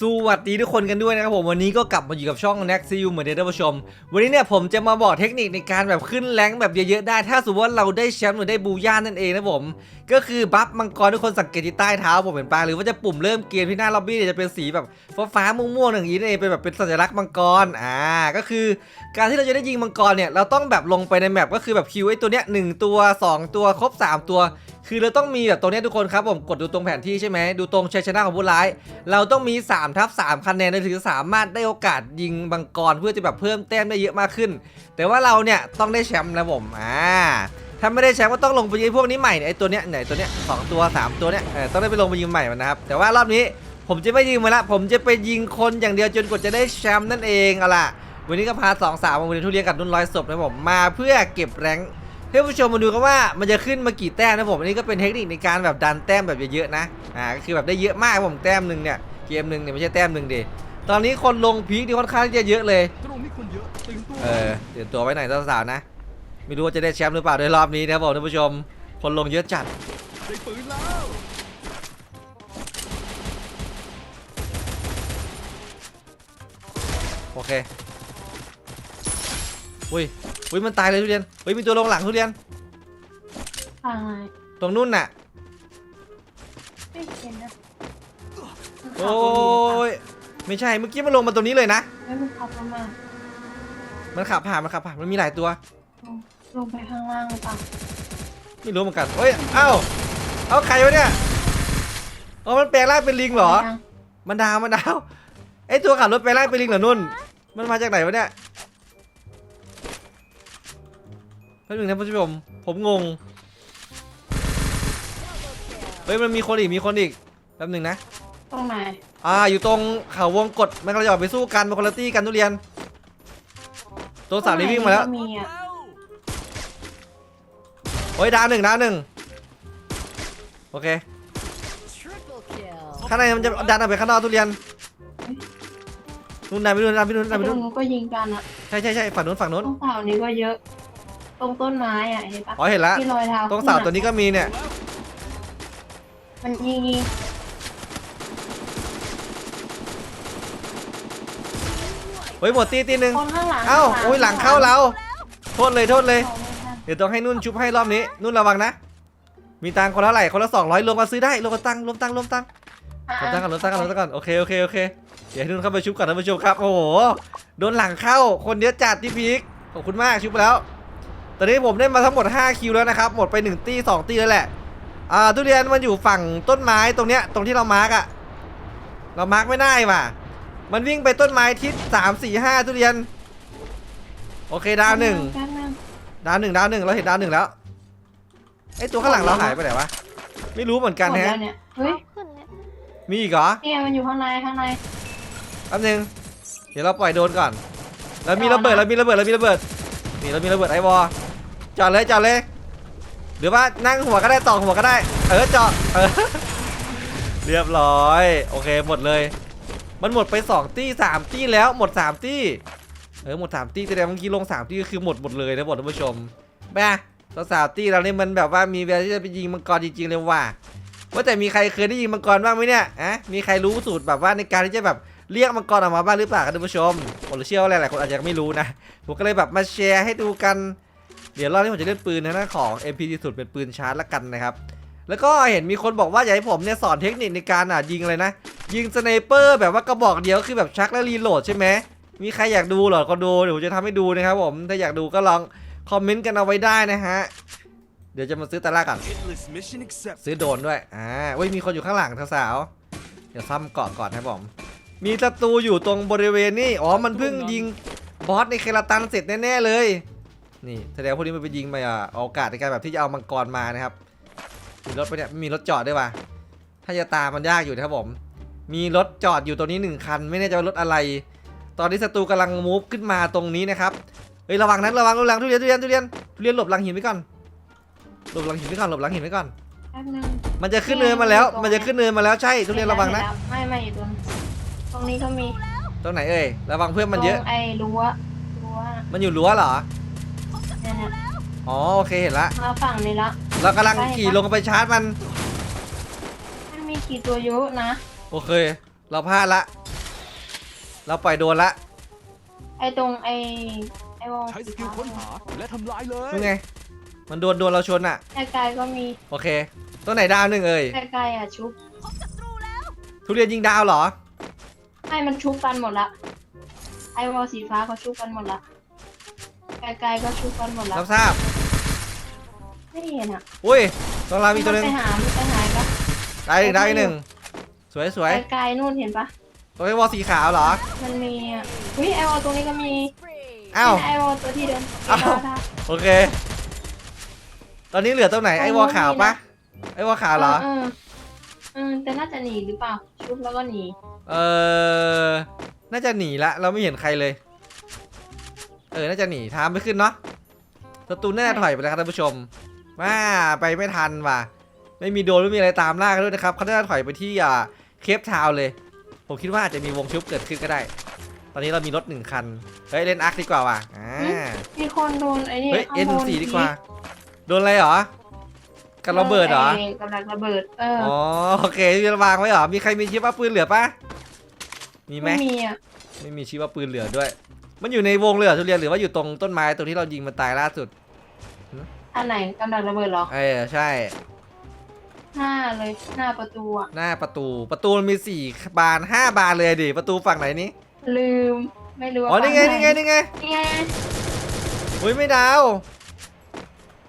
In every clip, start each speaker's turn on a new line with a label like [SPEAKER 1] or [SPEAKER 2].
[SPEAKER 1] สวัสดีทุกคนกันด้วยนะครับผมวันนี้ก็กลับมาอยู่กับช่อง n e x t u เหมือนเดิมท่านผู้ชม วันนี้เนี่ยผมจะมาบอกเทคนิคในการแบบขึ้นแรงแบบเยอะๆได้ ถ้าสมมติว่าเราได้แชมป์หรือได้บูย่านั่นเองนะผม ก็คือบัฟมังกรทุกคนสังเกตที่ใต้เท้าผมเห็นปะหรือว่าจะปุ่มเริ่มเกมที่หน้าล็อบบี้เนี่ยจะเป็นสีแบบฟ้าๆม่วงๆอย่างนี้นั่นเองเป็นแบบเป็นสัญลักษณ์มังกรอ่าก็คือ การที่เราจะได้ยิงมังกรเนี่ยเราต้องแบบลงไปในแมปก็คือแบบคิวไอ้ตัวเนี้ยหนึ่งตัวสองตัวครบสามตัว คือเราต้องมีแบบตรงนี้ทุกคนครับผมกดดูตรงแผนที่ใช่ไหมดูตรงชัยชนะของผู้ร้าย เราต้องมี3ทับ3คะแนนเราถึงจะสามารถได้โอกาสยิงมังกรเพื่อจะแบบเพิ่มแต้มได้เยอะมากขึ้น แต่ว่าเราเนี่ยต้องได้แชมป์นะผมอ่าถ้าไม่ได้แชมป์ก็ต้องลงไปยิงพวกนี้ใหม่เนี่ยไอ้ตัวเนี้ยไหนตัวเนี้ยสองตัวสามตัวเนี้ยต้องได้ไปลงไปยิงใหม่มันนะครับแต่ว่ารอบนี้ผมจะไม่ยิงมันละผมจะไปยิงคนอย่างเดียวจนกว่าจะได้แชมป์นั่นเองเอาล่ะวันนี้ก็พาสองสาวมาวันนี้ทุเรียนกับนุ่นร้อยศพนะผมมาเพื่อเก็บแรง ค์เพื่อนผู้ชมมาดูกันว่ามันจะขึ้นมากี่แต้มนะผมอันนี้ก็เป็นเทคนิคในการแบบดันแต้มแบบเยอะๆนะอ่าก็คือแบบได้เยอะมากผมแต้มหนึ่งเนี่ยเกมหนึ่งเนี่ยไม่ใช่แต้มหนึ่งดิตอนนี้คนลงพีคที่ค่อนข้างที่จะเยอะเลย
[SPEAKER 2] ตรงนี้คนเยอะตื่นตัว
[SPEAKER 1] เออเดี๋ยวตัวไว้ไหนสาวๆนะ ไม่รู้ว่าจะได้แชมป์หรือเปล่าในรอบนี้นะครับผมท่านผู้ชม คนลงเยอะจัด
[SPEAKER 2] ได้ปืนแล้ว
[SPEAKER 1] โอเคอุ้ย อุ้ยมันตายเลยทุเรียนอุ้ยมีตัวลงหลังทุเรียน
[SPEAKER 3] ทางไหน
[SPEAKER 1] ตรงนู่นน่ะ
[SPEAKER 3] ไม่เห็นนะ
[SPEAKER 1] โอ้ยไม่ใช่ เมื่อกี้มันลงมาตรงนี้เลยนะ
[SPEAKER 3] ไม่มันขับลงมา
[SPEAKER 1] มันขับผ่าน มันขับผ่าน มันมีหลายตัว
[SPEAKER 3] ลงลงไปข้างล่างหรือเปล่า
[SPEAKER 1] ไม่รู้เหมือนกันเฮ้ย เอ้า เอาใครวะเนี่ยอ๋อมันแปลงร่างเป็นลิงเหรอ
[SPEAKER 3] ยัง
[SPEAKER 1] มันดาว มันดาว ไอตัวขับรถแปลงร่างเป็นลิงเหรอนุ่น มันมาจากไหนวะเนี่ย ป๊บนึงนะผู้ชม ผมงง เฮ้ยมันมีคนอีกมีคนอีกแป๊บนึงนะ
[SPEAKER 3] ตรงไหน
[SPEAKER 1] อ่าอยู่ตรงเขาวงกดมันกำลังจะออกไปสู้กันมันคนละตี้กันทุเรียน ตัวสามนี้วิ่งมาแล้ว
[SPEAKER 3] ตรงไหนก็มีอะ
[SPEAKER 1] โอ้ยดาวหนึ่งดาวหนึ่งโอเค
[SPEAKER 4] Triple kill.
[SPEAKER 1] ข้างในมันจะดันออกไปข้างนอกทุเรียนนู่นดันไปนู่นดันไปนู่นดันไป
[SPEAKER 3] ตร
[SPEAKER 1] นู่
[SPEAKER 3] ง
[SPEAKER 1] น
[SPEAKER 3] นู้นก็ยิงกันอะ
[SPEAKER 1] ใช่ใช่ใช่ฝั่งนู้นฝั่งนู้น
[SPEAKER 3] ตรงเสานี้ก็เยอะ ตรงต้นไม้อะเห็นปะ
[SPEAKER 1] อ๋อเห็นแล้ว
[SPEAKER 3] ที่รอยเท้า
[SPEAKER 1] ตรงเสาตัวนี้ก็มีเนี่ย
[SPEAKER 3] มันยิงยิง
[SPEAKER 1] เฮ้ยหมดตีตีหนึ่ง
[SPEAKER 3] คนข้างหลัง
[SPEAKER 1] เอ้าโอ้ยหลังเข้าเรา โทษเลยโทษเลย
[SPEAKER 3] เอาไม่ทัน
[SPEAKER 1] เดี๋ยวต้องให้นุ่นชุบให้รอบนี้ นุ่นระวังนะ มีตังค์คนละเท่าไหร่คนละสองร้อยรวมกันซื้อได้รวมกันตังค์รวมตังค์รวมตังค์
[SPEAKER 3] อะ
[SPEAKER 1] รวมตังค์ก่อนรวมตังค์ก่อนรวมตังค์ก่อนโอเคโอเคโอเคเดี๋ยวให้นุ่นเข้าไปชุบก่อนท่านผู้ชมครับ โอ้โหโดนหลังเข้าคนเยอะจัดที่พีคขอบคุณมากชุบไปแล้วต อนนี้ผมได้มาทั้งหมด 5 คิวแล้วนะครับ หมดไป 1 ตี้ 2 ตี้แล้วแหละ อ่าทุเรียนมันอยู่ฝั่งต้นไม้ตรงเนี้ย ตรงที่เรามาร์กอะเรามาร์กไม่ได้ว่ะ มันวิ่งไปต้นไม้ทิศ3 4 5ทุเรียน โอเคดาวหนึ่ง
[SPEAKER 3] แป๊บนึง
[SPEAKER 1] ดาวหนึ่งดาวหนึ่งเราเห็นดาวหนึ่งแล้ว ไอตัวข้างหลังเราหายไปไหนวะ ไม่รู้เหมือนกัน
[SPEAKER 3] หมด
[SPEAKER 1] แฮะ
[SPEAKER 3] แล้วเนี่ยเฮ้ย
[SPEAKER 1] มีอีกเหรอ
[SPEAKER 3] เนี่ยมันอยู่ข้างในข้างใน
[SPEAKER 1] แป๊บนึง เดี๋ยวเราปล่อยโดนก่อน เรามีระเบิดเรามีระเบิด เรามีระเบิด นี่เรามีระเบิดไอวอล จอดเลยจอดเลย หรือว่านั่งหัวก็ได้ต่อหัวก็ได้ เออจอดเออเรียบร้อย โอเคหมดเลย มันหมดไป2ตี้3ตี้แล้วหมด3ตี้เออหมด3ตี้แสดงเมื่อกี้ลง3ตี้ก็คือหมดหมดเลยนะบอท่านผู้ชมแม่สาวๆตี้เราเนี่ยมันแบบว่ามีเวลาที่จะไปยิงมังกรจริงๆเลยว่ะว่าแต่มีใครเคยได้ยิงมังกรบ้างไหมเนี่ยอะมีใครรู้สูตรแบบว่าในการที่จะแบบเรียกมังกรออกมาบ้างหรือเปล่าครับท่านผู้ชมผมเชื่อว่าหลายๆคนอาจจะไม่รู้นะผมก็เลยแบบมาแชร์ให้ดูกัน เดี๋ยวรอบนี้ผมจะเล่นปืนนะนะของ MP สุดเป็นปืนชาร์จละกันนะครับ แล้วก็เห็นมีคนบอกว่าอยากให้ผมเนี่ยสอนเทคนิคในการอะยิงอะไรนะ ยิงสไนเปอร์แบบว่ากระบอกเดียวคือแบบชักแล้วรีโหลดใช่ไหมมีใครอยากดูเหรอก็ดูเดี๋ยวผมจะทำให้ดูนะครับผมถ้าอยากดูก็ลองคอมเมนต์กันเอาไว้ได้นะฮะเดี๋ยวจะมาซื้อตะล่าก่อนซื้อโดนด้วยอ่าเว้ยมีคนอยู่ข้างหลังสาวเดี๋ยวซ่อมเกาะก่อนครับผม มีศัตรูอยู่ตรงบริเวณนี้ อ๋อ มันเพิ่งยิงบอสในเคลาตันเสร็จแน่ ๆ เลย นี่แสดงว่าพวกนี้มันไปยิงมาอะเอาโอกาสในการแบบที่จะเอามังกรมานะครับมีรถไปะเนี่ยไม่มีรถจอดด้วยว่ะถ้าจะตามมันยากอยู่นะครับผม มีรถจอดอยู่ตรงนี้หนึ่งคัน ไม่แน่ใจว่ารถอะไร ตอนนี้ศัตรูกำลังมูฟขึ้นมาตรงนี้นะครับเฮ้ยระวังนะระวังระวังทุเรียนทุเรียนทุเรียนทุเรียนหลบหลังหินไว้ก่อนหลบหลังหินไว้ก่อนหลบหลังหินไว้ก่อน
[SPEAKER 3] แป๊บนึง
[SPEAKER 1] มันจะขึ้นเนินมาแล้ว มันจะขึ้นเนินมาแล้วใช่ทุเรียนระวังนะ
[SPEAKER 3] ไม่ไม่อยู่ตรงตรงนี้ก็มี
[SPEAKER 1] ตรงไหนเอ่ยระวังเพื่อนมันเยอะ
[SPEAKER 3] ตรงไอ้รั้วรั้วน่ะ
[SPEAKER 1] มันอยู่รั้วเหรอ
[SPEAKER 3] เนี่ยเนี่ย
[SPEAKER 1] อ๋อโอเคเห็นละ
[SPEAKER 3] มาฝั่งนี้ละ
[SPEAKER 1] เรากำลังขี่ลงไปชาร์จมัน
[SPEAKER 3] มันมีกี่ตัวเยอะนะ
[SPEAKER 1] โอเค เราพลาดละ เราปล่อยโดนละ
[SPEAKER 3] ไอ้ตรงไอ้ไอ้วง
[SPEAKER 2] ใช้สกิลค้นหาและทำลายเลย
[SPEAKER 1] นี่ไง มันโดนโดนเราชนอะ
[SPEAKER 3] ไอ้ไกลก็มี
[SPEAKER 1] โอเคตัวไหนดาวหนึ่งเอ่ย
[SPEAKER 3] ไอ้ไกลอะชุบ
[SPEAKER 1] ทุเรียนยิงดาวเหรอ
[SPEAKER 3] ให้มันชุบกันหมดละ ไอ้วอลสีฟ้าเขาชุบกันหมดละ ไกลไกลก็ชุบกันหมดละ
[SPEAKER 1] รับทราบ
[SPEAKER 3] ไม่เห็นอะ
[SPEAKER 1] อุ้ยตรงเรามีตัวหนึ่ง
[SPEAKER 3] ไปหาไม่ไปหาปะ
[SPEAKER 1] ได้หนึ่งได้หนึ่งสวยสวย
[SPEAKER 3] ไกลไกลนู่นเห็นปะ
[SPEAKER 1] ตัวไอ้วอลสีขาวเหรอ
[SPEAKER 3] มันมีอะอุ้ยไอวอลตรงนี้ก็มี
[SPEAKER 4] Spree.
[SPEAKER 1] อ้าว
[SPEAKER 3] ไอวอลตัวที่เดิน
[SPEAKER 1] อ้าว
[SPEAKER 3] ได้
[SPEAKER 1] โอเค ตอนนี้เหลือตรงไหนไอ้วอลขาวปะไอ้วอลขาวเหรอ
[SPEAKER 3] เออเออแต่น่าจะหนีหรือเปล่าชุบแล้วก็หนี
[SPEAKER 1] เออน่าจะหนีละ เราไม่เห็นใครเลย เออ น่าจะหนีทามไม่ขึ้นเนาะศัตรูน่าจะถอยไปแล้วครับท่านผู้ชมมาไปไม่ทันว่ะ ไม่มีโดรนไม่มีอะไรตามล่ากันด้วยนะครับเขาน่าจะถอยไปที่อ่าเคปทาวน์เลย ผมคิดว่าอาจจะมีวงชุบเกิดขึ้นก็ได้ ตอนนี้เรามีรถหนึ่งคัน เฮ้ยเล่นอาร์คดีกว่าว่ะอ่า
[SPEAKER 3] มีคนโดนไอ้นี่
[SPEAKER 1] เฮ้ย
[SPEAKER 3] ข้าง
[SPEAKER 1] เอ็น
[SPEAKER 3] บน
[SPEAKER 1] สี่ดีกว่า โดนอะไรเหรอกันระเบิดเหรอ
[SPEAKER 3] ไกำลังระเบิด เออ
[SPEAKER 1] อ๋อโอเคมีระวางไว้เหรอ มีใครมีชิปว่าปืนเหลือปะมีไหม
[SPEAKER 3] ไม่มีอะ
[SPEAKER 1] ไม่มีชีว่าปืนเหลือด้วย มันอยู่ในวงเลยเหรอทุเรียนหรือว่าอยู่ตรงต้นไม้ตรงที่เรายิงมันตายล่าสุด
[SPEAKER 3] อันไหนกำลังระเบิดเหรอ
[SPEAKER 1] เออใช่
[SPEAKER 3] หน้าเลยหน้าประตูอะ
[SPEAKER 1] หน้าประตูประตูมันมีสี่บานห้าบานเลยดิประตูฝั่งไหนนี้
[SPEAKER 3] ลืมไม่รู้ว่า
[SPEAKER 1] อ๋อนี่ไง
[SPEAKER 3] ฝั่
[SPEAKER 1] นี่ไงนี่ไง
[SPEAKER 3] นี่ไง
[SPEAKER 1] อุ้ยไม่ดาว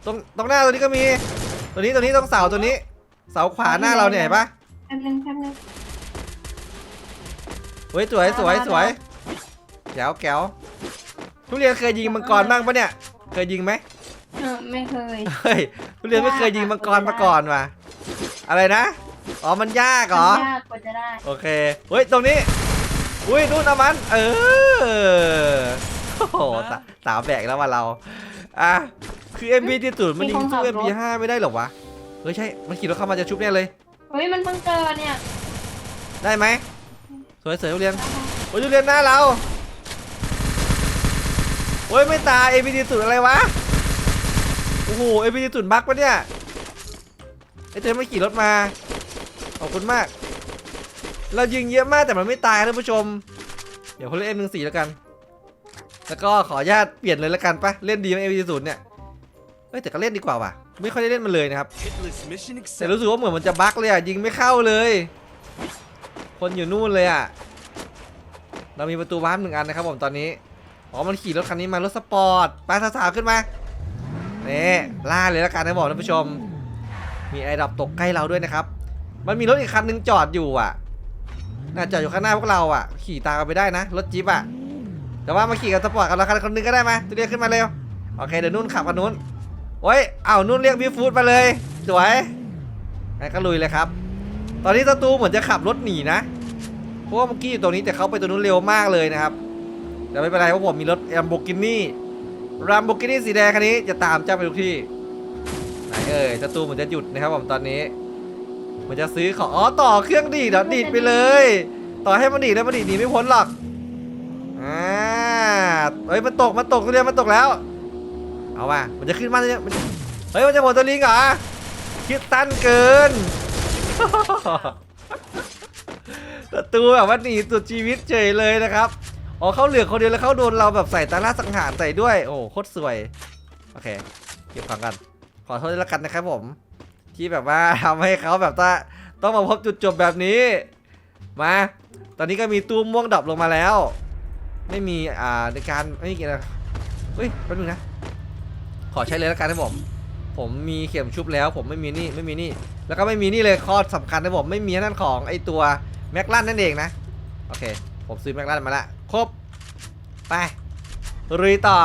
[SPEAKER 1] ตรงตรงหน้าตัวนี้ก็มี ตัวนี้ตัวนี้ตรงเสาตัวนี้ เสาขวาหน้าเราเนี่ยเห็นปะ
[SPEAKER 3] แป๊บนึงแป๊บนึง
[SPEAKER 1] เฮ้ยสวยสวยสวยแก้วแก้ว ทุเรียนเคยยิงมังกรบ้างปะเนี่ย เคยยิงไหม
[SPEAKER 3] เออไม่เคย
[SPEAKER 1] เฮ้ยทุเรียนไม่เคยยิงมังกรมาก่อนว่ะอะไรนะ อ๋อ มันยากเหรอ
[SPEAKER 3] ยากกว่าจะได้
[SPEAKER 1] โอเค เฮ้ย ตรงนี้ อุ้ยนู่นนะมัน เออ โอ้โหสาสาวแบกแล้วว่าเรา อะ คือ MB ที่สุดมันยิงสู้ MB5 ไม่ได้หรอวะ เฮ้ยใช่ มันขี่รถเข้ามาจะชุบแน่เลย
[SPEAKER 3] เฮ้ยมันเพิ่งเจอเนี่ย
[SPEAKER 1] ได้ไหม สวยสวยทุเรียน โอ้ยทุเรียนหน้าเรา โอ้ยไม่ตาย MB ที่สุดอะไรวะ โอ้โห MB ที่สุดบั๊กปะเนี่ยไอ้เจมไม่ขี่รถมา ขอบคุณมาก เรายิงเยอะมากแต่มันไม่ตายท่านผู้ชม เดี๋ยวเขาเล่น M14 แล้วกัน แล้วก็ขออนุญาตเปลี่ยนเลยแล้วกันปะเล่นดีไหม M40 เนี่ยเฮ้ยแต่ก็เล่นดีกว่าว่ะ ไม่ค่อยได้เล่นมันเลยนะครับแต่รู้สึกว่าเหมือนมันจะบั๊กเลยอะยิงไม่เข้าเลย คนอยู่นู่นเลยอะเรามีประตูวาร์ปหนึ่งอันนะครับผมตอนนี้ อ๋อ มันขี่รถคันนี้มารถสปอร์ตไปสาวๆขึ้นมาเนี่ล่าเลยล้วกันนะบอกท่านผู้ชม มีไอ้ดับตกใกล้เราด้วยนะครับ มันมีรถอีกคันหนึงจอดอยู่อะ น่าจอดอยู่ข้างหน้าพวกเราอะ ขี่ตามกันไปได้นะ รถจี๊ปอะ แต่ว่ามาขี่กับสปอร์ตกับเราคันคนนึงก็ได้ไหมจะเรียกขึ้นมาเร็ว โอเค เดี๋ยวนุ่นขับกันนู้นโอ้ยเอานุ่นเรียกพี่ฟูดมาเลย สวยงั้นก็ลุยเลยครับ ตอนนี้ศัตรูเหมือนจะขับรถหนีนะ เพราะว่าเมื่อกี้อยู่ตรงนี้แต่เขาไปตรงนู้นเร็วมากเลยนะครับ แต่ไม่เป็นไรเพราะผมมีรถ Lamborghini Lamborghini สีแดงคันนี้จะตามเจ้าไปทุกที่ไหนเอ่ยศัตรูเหมือนจะหยุดนะครับผมตอนนี้ มันจะซื้อของอ๋อต่อเครื่องดีดเหรอดีดไปเลย ต่อให้มันดีดแล้วมันดีดหนีไม่พ้นหรอกอ่าเฮ้ยมันตกมันตกเรียนมันตกแล้ว เอาว่ะมันจะขึ้นมาเนี่ยเฮ้ยมันจะหมดตัวลิงเหรอคิดตั้นเกินศัตรูแบบว่าหนีสุดชีวิตเฉยเลยนะครับ อ๋อเขาเหลือคนเดียวแล้วเขาโดนเราแบบใส่ตาล่าสังหารใส่ด้วย โอ้โหโคตรสวย โอเค เก็บของกัน ขอโทษด้วยละกันนะครับผม ที่แบบว่าทำให้เขาแบบว่าต้องมาพบจุดจบแบบนี้ มา ตอนนี้ก็มีตู้ม่วงดรอปลงมาแล้ว ไม่มีอ่าในการไม่มีอะไรเฮ้ยแป๊บนึงนะ ขอใช้เลยละกันนะผม ผมมีเข็มชุบแล้ว ผมไม่มีนี่ไม่มีนี่ แล้วก็ไม่มีนี่เลยข้อสำคัญนะผมไม่มีนั่นของไอตัวแม็กลันนั่นเองนะ โอเค ผมซื้อแม็กลันมาละ ครบ ไปรุยต่อ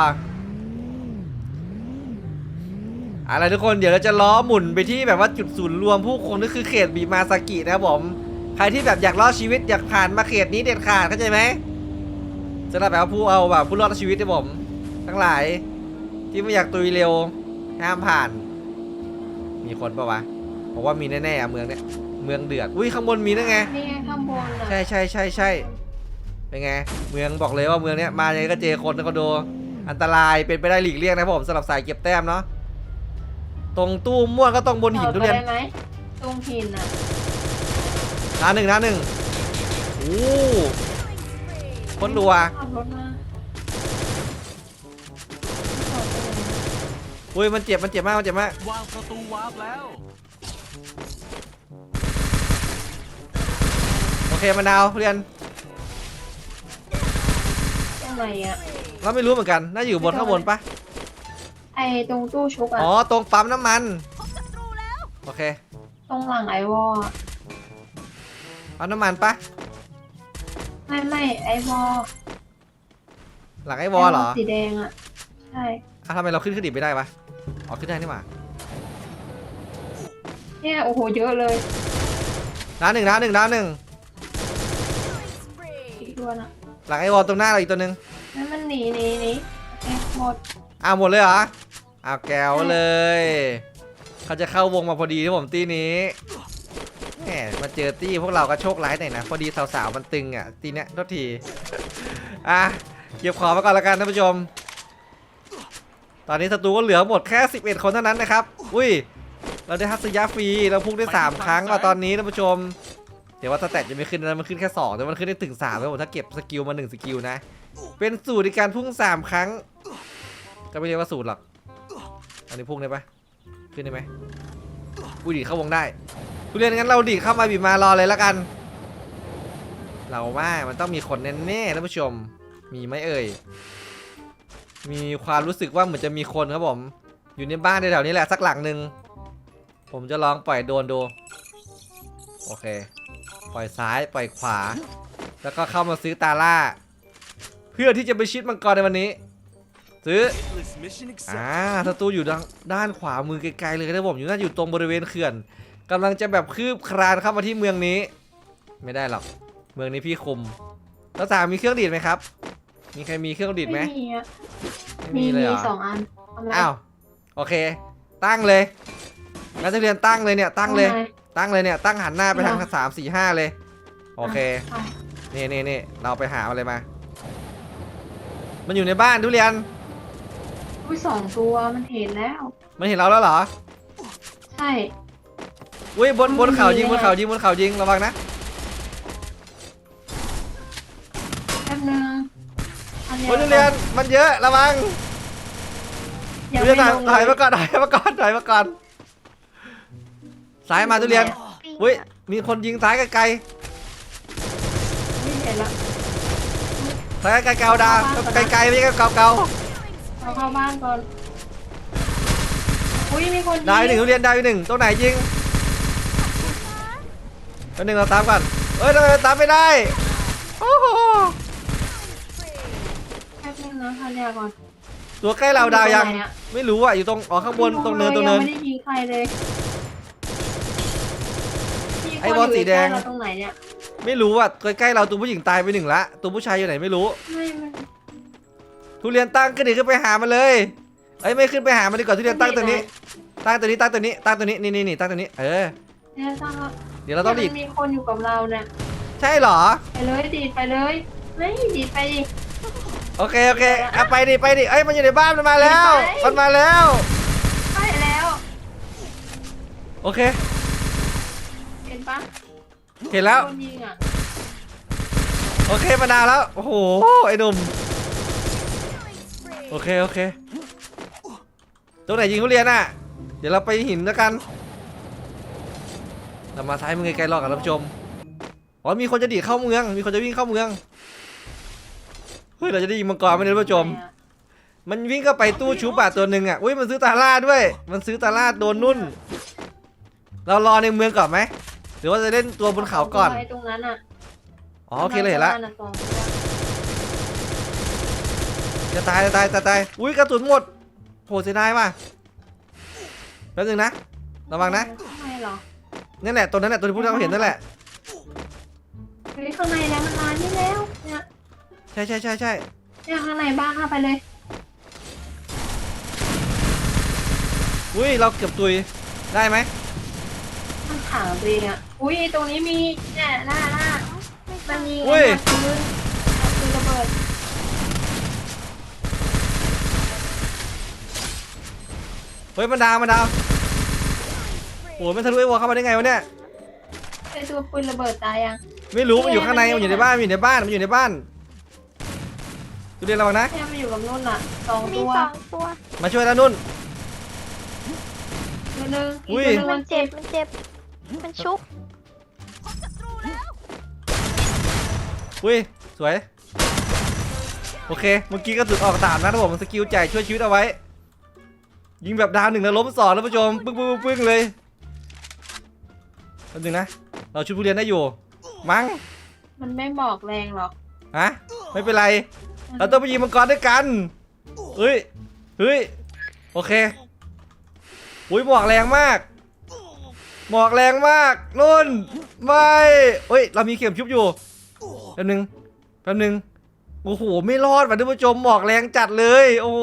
[SPEAKER 1] อะไรทุกคนเดี๋ยวเราจะล้อหมุนไปที่แบบว่าจุดศูนย์รวมผู้คนก็คือเขตบีมาซากินะครับผม ใครที่แบบอยากรอดชีวิตอยากผ่านมาเขตนี้เด็ดขาดเข้าใจไหมสำหรับแบบว่าผู้เอาแบบผู้รอดชีวิตนะผม ทั้งหลาย ที่ไม่อยากตุยเร็วห้ามผ่าน มีคนปะวะผมว่ามีแน่ๆอะเมืองเนี้ยเมืองเดือดอุ้ยข้างบนมีนั่นไง
[SPEAKER 3] นี่ไงข้างบนอะ
[SPEAKER 1] ใช่ใช่ใช่ใช่ เป็นไง เมืองบอกเลยว่าเมืองเนี้ยมายังไงก็เจอคนนะคอนโด อันตรายเป็นไปได้หลีกเลี่ยงนะครับผมสำหรับสายเก็บแต้มเนาะ ตรงตู้ม่วนก็ต้องบนหินทุเรียน
[SPEAKER 3] จอดไปได้ไหมตรงหินอะ
[SPEAKER 1] น้าหนึ่งน้าหนึ่งโอ้คนดัว
[SPEAKER 3] ขับรถมา
[SPEAKER 1] อุ้ยมันเจ็บมันเจ็บมากมันเจ็บมาก
[SPEAKER 2] วางประตูวาร์ปแล้ว
[SPEAKER 1] โอเคมันดาวเรียน
[SPEAKER 3] ตรง ไหนอะ
[SPEAKER 1] เราไม่รู้เหมือนกันน่าจะอยู่บนข้างบนปะ
[SPEAKER 3] ไอตรงตู้ชุบอะ
[SPEAKER 1] อ๋อตรงปั๊มน้ำมันโอเค
[SPEAKER 3] ตรงหลังไอวอลอะ
[SPEAKER 1] ปั๊มน้ำมันปะ
[SPEAKER 3] ไม่ไม่ไอวอล
[SPEAKER 1] หลังไอ้วอลเหรอ
[SPEAKER 3] สีแดงอะใช่
[SPEAKER 1] อะทำไมเราขึ้นขึ้นดิบไม่ได้ปะอ๋อขึ้นได้นี่หว่า
[SPEAKER 3] เนี่ยโอ้โหเยอะเลย
[SPEAKER 1] น้าหนึ่งน้าหนึ่งน้าหนึ่ง
[SPEAKER 3] อีกตัวน่ะ
[SPEAKER 1] หลังไอ้วอลตรงหน้าเราอีกตัวหนึ่ง
[SPEAKER 3] นั่นมันหนีหนีหนีโอเคหมด
[SPEAKER 1] อ้าวหมดเลยเหรออ้าวแก้วเลย เขาจะเข้าวงมาพอดีที่ผมตีนี้แหมมาเจอตี้พวกเราก็โชคร้ายหน่อยนะ พอดีสาวๆมันตึงอะตีเนี้ยโทษที อะเก็บของมาก่อนละกันท่านผู้ชม ตอนนี้ศัตรูก็เหลือหมดแค่ 11 คนเท่านั้นนะครับ อุ้ย เราได้ฮัตสยาฟรี เราพุ่งได้ 3 ครั้งว่ะตอนนี้ท่านผู้ชม เดี๋ยวว่าสแตทจะไม่ขึ้นนะมันขึ้นแค่2แต่มันขึ้นได้ถึง3แล้วผมถ้าเก็บสกิลมา1สกิลนะ เป็นสูตรในการพุ่ง 3 ครั้ง ก็ไม่เรียกว่าสูตรหรอก อันนี้พุ่งได้ปะขึ้นได้ไหมอุ้ยดีเข้าวงได้ทุเรียนงั้นเราดีเข้ามาบีมารอเลยละกัน เราว่ามันต้องมีคนแน่ๆท่านผู้ชม มีไหมเอ่ย มีความรู้สึกว่าเหมือนจะมีคนครับผม อยู่ในบ้านแถวๆนี้แหละสักหลังหนึ่ง ผมจะลองปล่อยโดนดู โอเค ปล่อยซ้ายปล่อยขวา แล้วก็เข้ามาซื้อตาล่า เพื่อที่จะไปชิดมังกรในวันนี้ ซื้อ
[SPEAKER 2] List mission
[SPEAKER 1] อ่า
[SPEAKER 2] accepted
[SPEAKER 1] ศัตรูอยู่ด้านด้านขวามือไกลๆเลยนะผมอยู่น่าอยู่ตรงบริเวณเขื่อนกำลังจะแบบคืบคลานเข้ามาที่เมืองนี้ ไม่ได้หรอกเมืองนี้พี่คุมแล้วสามมีเครื่องดีดไหมครับ มีใครมีเครื่องดีดไหม
[SPEAKER 3] ไม่มีอะ
[SPEAKER 1] ไม่
[SPEAKER 3] มี
[SPEAKER 1] มีเลย
[SPEAKER 3] มี
[SPEAKER 1] เหรอ
[SPEAKER 3] สองอันทำไร
[SPEAKER 1] อ้าวโอเค ตั้งเลยงั้นจะเรียนตั้งเลยเนี่ยตั้งเลย
[SPEAKER 3] ทำไม
[SPEAKER 1] ตั้งเลยเนี่ยตั้งหันหน้าไปทาง
[SPEAKER 3] เหรอ
[SPEAKER 1] สามสี่ห้าเลย โอเค
[SPEAKER 3] ไป
[SPEAKER 1] นี่นี่นี่เราไปหาอะไรมา มันอยู่ในบ้านทุเรียน
[SPEAKER 3] อุ้ยสองตัวมันเห็นแล้ว
[SPEAKER 1] มันเห็นเราแล้วเหรอ
[SPEAKER 3] ใช่
[SPEAKER 1] อุ้ยบนบนเขายิง
[SPEAKER 3] มันมี
[SPEAKER 1] บนเขายิงบนเขายิงระวังนะ
[SPEAKER 3] แป๊บนึงอัน
[SPEAKER 1] โอ้ยทุเรียนมันเยอะระวัง
[SPEAKER 3] ยัง
[SPEAKER 1] ทุเรียน
[SPEAKER 3] ไม่
[SPEAKER 1] ถอย
[SPEAKER 3] ลง
[SPEAKER 1] ถอย
[SPEAKER 3] เล
[SPEAKER 1] มายก่อนถอยมาก่อนถอยมาก่อน ซ้ายมาทุเรียนอุ้ยมีคนยิงซ้ายไกล
[SPEAKER 3] ไม่เห็นละ
[SPEAKER 1] ๆซ้ายไกลๆเกาดาวไกลๆไม่ใช่เกาเกา
[SPEAKER 3] เราเข้าบ้านก่อนอุ้ยมีคน
[SPEAKER 1] ๆดาวอีกหนึ่งทุเรียนดาวอีกหนึ่งตรงไหนยิงตัวหนึ่งเราตามก่อนเอ้ยทำไมเราตามไม่ได้โอ้โห
[SPEAKER 3] แป๊บนึงนะทันยาก่อน
[SPEAKER 1] ตัวใกล้เราดาวยัง
[SPEAKER 3] ตรงไหนอะ
[SPEAKER 1] ไม่รู้อะอยู่ตรงอ๋อข้างบนตรงเนินตรงเนิน
[SPEAKER 3] ยังไม่ได้ยิงใครเลยมีคน
[SPEAKER 1] ไอ้บอลสีแดง
[SPEAKER 3] ยู่ใกล้เราตรงไหนเนี่ย
[SPEAKER 1] ไม่รู้อะใกล้ๆเราตัวผู้หญิงตายไปหนึ่งละตัวผู้ชายอยู่ไหนไม่รู้
[SPEAKER 3] ไม่มัน
[SPEAKER 1] ทุเรียนตั้งขึ้นดิขึ้นไปหามันเลยเอ้ยไม่ขึ้นไปหามันดีกว่าทุเรียนตั้งตัวนี้ ตั้งตัวนี้ตั้งตัวนี้ตั้งตัวนี้นี่นี่นี่ตั้งตัวนี้เออ
[SPEAKER 3] เนี่ยตั้งแล้ว
[SPEAKER 1] เดี๋ยวเราต้องดีด
[SPEAKER 3] มันมีคนอยู่กับเราเนี่ย
[SPEAKER 1] ใช่เหรอ
[SPEAKER 3] ไปเลยดีดไปเลยไม่ดีดไปดิ
[SPEAKER 1] โอเคโอเคอะไปดิไปดิเอ้ยมันอยู่ในบ้านมันมาแล้ว
[SPEAKER 3] ไป
[SPEAKER 1] มันมาแล้ว
[SPEAKER 3] ไปแล้ว
[SPEAKER 1] โอเค
[SPEAKER 3] เห็ นปะ
[SPEAKER 1] เห็นแล้ว
[SPEAKER 3] คนยิงอะ
[SPEAKER 1] โอเคมานาวแล้ว โอ้โห ไอ้หนุ่ม โอเค โอเค ตรงไหนยิงทุเรียนอะ เดี๋ยวเราไปหินแล้วกัน เรามาซ้ายมือไกลๆรอกับท่านผู้ชม อ๋อ มีคนจะดีดเข้าเมือง มีคนจะวิ่งเข้าเมือง เฮ้ย เราจะได้ยิงมังกรไหมเนี่ยท่านผู้ชม มันวิ่งเข้าไปตู้ชูบาตัวหนึ่งอะ อุ้ย มันซื้อตาล่าด้วย มันซื้อตาล่าโดนนุ่น เรารอในเมืองก่อนไหม หรือว่าจะเล่นตัวบนเขาก่อน
[SPEAKER 3] ไว้ตรงนั้นอะ
[SPEAKER 1] อ๋อโอเคเลยเห็นละ
[SPEAKER 3] ตรงนั้นน่ะสองตัว
[SPEAKER 1] จะตายจะตายจะตาย อุ้ยกระสุนหมดโหเสียดายว่ะแป๊บนึงนะ ระวังนะ
[SPEAKER 3] ข้างในเหรอ
[SPEAKER 1] นั่นแหละตัวนั้นแหละตัวที่พวกเราเห็นนั่นแหละ
[SPEAKER 3] เฮ้ยข้างในแล้วมันมานี่แล้ว เนี่ย
[SPEAKER 1] ใช่ใช่ใช่ใช่
[SPEAKER 3] เนี่ยข้างในบ้านเข้าไปเลย
[SPEAKER 1] อุ้ยเราเกือบตุย ได้ไหม
[SPEAKER 3] มันถางตัวเองอะ อุ้ยตรงนี้มีเนี่ยหน้าหน้ามันมี
[SPEAKER 1] อุ้ย
[SPEAKER 3] ไอ้ปืนปืนระเบิด
[SPEAKER 1] เฮ้ยมันดาวมันดาวโอ้ยมันทะลุไอ้วอลเข้ามาได้ไงวะเนี่ย
[SPEAKER 3] ไอ้ตัวปืนระเบิดตายยัง
[SPEAKER 1] ไม่รู้มันอยู่ข้างในมันอยู่ในบ้านมันอยู่ในบ้านมันอยู่ในบ้านดูเรียนระวังนะ
[SPEAKER 3] แค่มาอยู่กับนุ่นอะสอง
[SPEAKER 5] มี
[SPEAKER 3] ตัว
[SPEAKER 5] สองตัว
[SPEAKER 1] มาช่วยแล้วนุ่น
[SPEAKER 3] ตัวหนึง
[SPEAKER 1] อุ้
[SPEAKER 3] อีก
[SPEAKER 1] ย
[SPEAKER 3] ตัวหนึง
[SPEAKER 5] มั
[SPEAKER 3] มันน
[SPEAKER 5] เจ็
[SPEAKER 3] เจ็
[SPEAKER 5] บบมันเจ็บ มันชุบ
[SPEAKER 1] อุ้ย สวย โอเค เมื่อกี้ก็สุดออกตามนะครับผมสกิลใจช่วยชีวิตเอาไว้ ยิงแบบดาวหนึ่งแล้วล้มสองท่านผู้ชมปึ้งปึ้งปึ้งปึ้งเลยแป๊บนึงนะ เราชุดผู้เรียนได้อยู่ มั้ง
[SPEAKER 3] มันไม่บอกแรงหรอก
[SPEAKER 1] ฮะ ไม่เป็นไร เราต้องไปยิงมังกรด้วยกัน เฮ้ย เฮ้ย โอเค อุ้ยหมอกแรงมาก หมอกแรงมากนุ่นไม่เฮ้ย เรามีเข็มชุบอยู่แป๊บนึงแป๊บนึงโอ้โหไม่รอดว่ะท่านผู้ชมหมอกแรงจัดเลย โอ้โห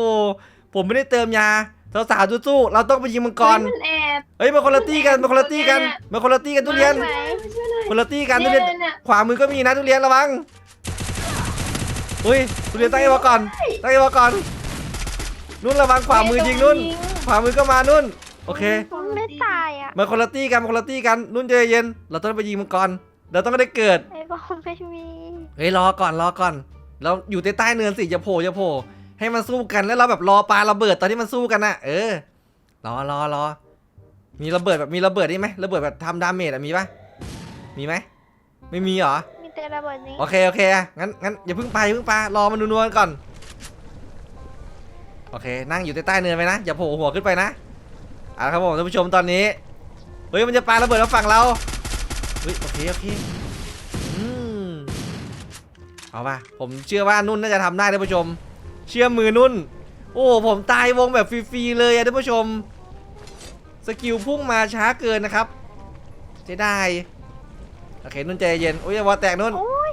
[SPEAKER 1] ผมไม่ได้เติมยาสาวๆสู้ๆเราต้องไปยิงมังกร
[SPEAKER 3] เฮ้ยมันแอบ
[SPEAKER 1] เฮ้ยมาคนละตี้กันมาคนละตี้กันมาคนละตี้กันทุเรียน
[SPEAKER 3] ไหนช่วยหน่อย
[SPEAKER 1] คนละตี้กันทุเรียน
[SPEAKER 3] เนี่ยเนี่ย
[SPEAKER 1] ขวามือก็มีนะทุเรียนระวังอุ้ยทุเรียนตั้งไอ้วอก่อนตั้งไอ้วอก่อนนุ่นระวังขวามือยิงนุ่นขวามือก็มานุ่น โอเค
[SPEAKER 5] มันไม่ตายอะ
[SPEAKER 1] มาคนละตี้กันมาคนละตี้กันนุ่นใจเย็น เราต้องไปยิงมังกรเราต้องได้เกิด
[SPEAKER 5] ไอ้บอมไม่มี
[SPEAKER 1] เฮ้ยรอก่อนรอก่อน เราอยู่ใต้ใต้เนินสิอย่าโผล่อย่าโผล่ให้มันสู้กันแล้วเราแบบรอปาระเบิดตอนที่มันสู้กันน่ะ เออรอรอรอมีระเบิดแบบมีระเบิดนี่ไหมระเบิดแบบทำดาเมจอะมีปะมีไหมไม่มีเหรอ
[SPEAKER 5] มีแต่ระเบิดนี้
[SPEAKER 1] โอเคโอเคอะงั้นงั้นอย่าเพิ่งไปอย่าเพิ่งไปรอมันนัวๆก่อนโอเค นั่งอยู่ใต้ใต้เนินไปนะอย่าโผล่หัวขึ้นไปนะเอาละครับผมท่านผู้ชมตอนนี้ เฮ้ยมันจะปาระเบิดมาฝั่งเรา เฮ้ยโอเคโอเคอืมเอาป่ะผมเชื่อว่านุ่นน่าจะทำได้ท่านผู้ชม เชื่อมือนุ่น โอ้ผมตายวงแบบฟรีๆเลยอะท่านผู้ชม สกิลพุ่งมาช้าเกินนะครับจะได้โอเคนุ่นใจเย็นโอ้ยอย่าวอแตกนุ่น
[SPEAKER 5] โอ้ย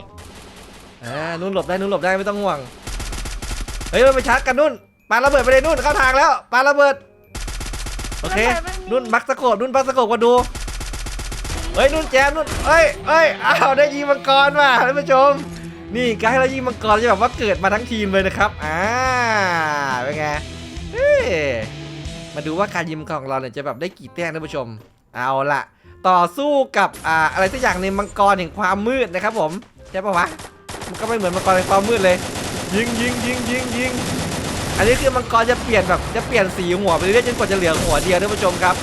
[SPEAKER 1] อ่านุ่นหลบได้นุ่นหลบได้ไม่ต้องห่วง เฮ้ยมันไปชาร์จกันนุ่นปาระเบิดไปเลยนุ่นเข้าทางแล้วปาระเบิด โอเค นุ่นบักสะโกดนุ่นบักสะโกดมาดู เฮ้ย นุ่นแจมนุ่นเอ้ยเอ้ยอ้าวได้ยิงมังกรมาท่านผู้ชม นี่การให้เรายิงมังกรจะแบบว่าเกิดมาทั้งทีมเลยนะครับ อ่า เป็นไง เฮ้ย มาดูว่าการยิงมังกรของเราเนี่ยจะแบบได้กี่แต้มท่านผู้ชม เอาละต่อสู้กับอ่าอะไรสักอย่างในมังกรแห่งความมืดนะครับผม ใช่ปะวะ มันก็ไม่เหมือนมังกรแห่งความมืดเลย ยิงยิงยิงยิงยิง อันนี้คือมังกรจะเปลี่ยนแบบจะเปลี่ยนสีหัวไปเรื่อยๆจนกว่าจะเหลือหัวเดียวท่านผู้ชมครับ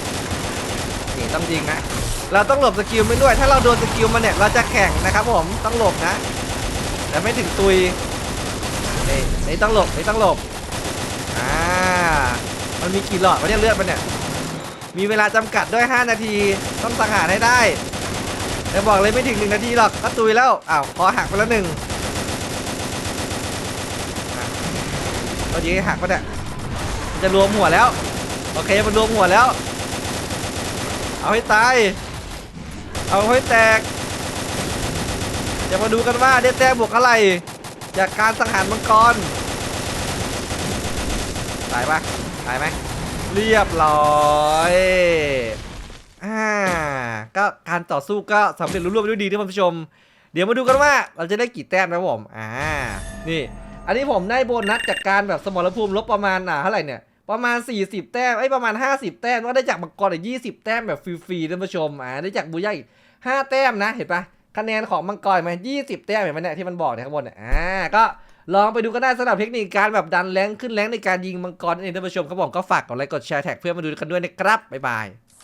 [SPEAKER 1] นี่ต้องยิงนะเราต้องหลบสกิลมันด้วย ถ้าเราโดนสกิลมันเนี่ยเราจะแข่งนะครับผมต้องหลบนะ แต่ไม่ถึงตุยนี่นี่ต้องหลบนี่ต้องหลบอ่ามันมีกี่หลอดวะเนี่ยเลือดมันเนี่ยมีเวลาจำกัดด้วย 5 นาทีต้องสังหารให้ได้แต่บอกเลยไม่ถึงหนึ่งนาทีหรอกก็ตุยแล้วอ้าวคอหักไปแล้วหนึ่งอะ ก็ยิงให้หักไปเนี่ยจะรวมหัวแล้ว โอเคมันรวมหัวแล้ว เอาให้ตาย เอาให้แตกจะมาดูกันว่าได้แต้มบวกอะไร จากการสังหารมังกร ตายปะตายไหมเรียบร้อยอ่าก็การต่อสู้ก็สำเร็จรุ่ร่วงไปด้วยดีท่านผู้ชม เดี๋ยวมาดูกันว่าเราจะได้กี่แต้มนะผมอ่านี่ อันนี้ผมได้โบนัสจากการแบบสมรภูมิลบประมาณอ่าเท่าไหร่เนี่ย ประมาณ 40 แต้มไอ้ประมาณ 50 แต้มก็ได้จากมังกรอีก20 แต้มแบบฟรีๆท่านผู้ชมอ่าได้จากบูย่าอีก5แต้มนะเห็นปะคะแนนของมังกรมัน20 แต้มเห็นไหมเนี่ยที่มันบอกเนี่ยข้างบนเนี่ยอ่าก็ลองไปดูกันได้สำหรับเทคนิคการแบบดันแรงขึ้นแรงในการยิงมังกรนั่นเองท่านผู้ชมครับผมก็ฝากกดไลค์กดแชร์แท็กเพื่อนมาดูกันด้วยนะครับบ๊ายบาย